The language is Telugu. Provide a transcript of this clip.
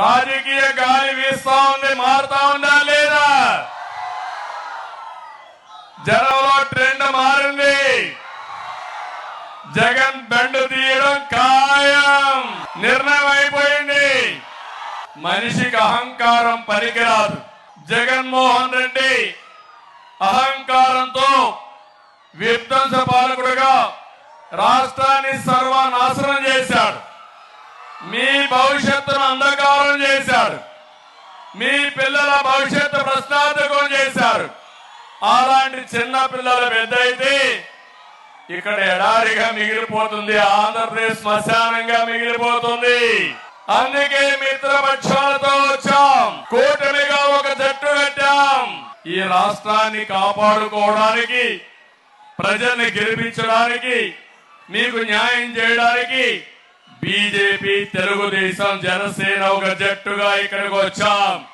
రాజకీయ గాలి వీస్తా ఉంది మారుతా ఉందా లేదా? జనంలో ట్రెండ్ మారింది. జగన్ బెండు తీయడం ఖాయం. నిర్ణయం అయిపోయింది. మనిషికి అహంకారం పనికిరాదు. జగన్మోహన్ రెడ్డి అహంకారంతో విధ్వంస పాలకుడుగా రాష్ట్రాన్ని సర్వనాశనం చేశాడు. మీ భవిష్యత్తు మీ పిల్లల భవిష్యత్తు ప్రశ్నార్థకం చేశారు. అలాంటి చిన్న పిల్లలు పెద్ద అయితే ఇక్కడ ఎడారిగా మిగిలిపోతుంది ఆంధ్రప్రదేశ్ శ్మశానంగా మిగిలిపోతుంది. అందుకే మిత్రపక్షాలతో వచ్చాం. కూటమిగా ఒక జట్టు కట్టాం. ఈ రాష్ట్రాన్ని కాపాడుకోవడానికి ప్రజల్ని గెలిపించడానికి మీకు న్యాయం చేయడానికి బీజేపీ తెలుగుదేశం జనసేన ఒక జట్టుగా ఇక్కడికి వచ్చాం.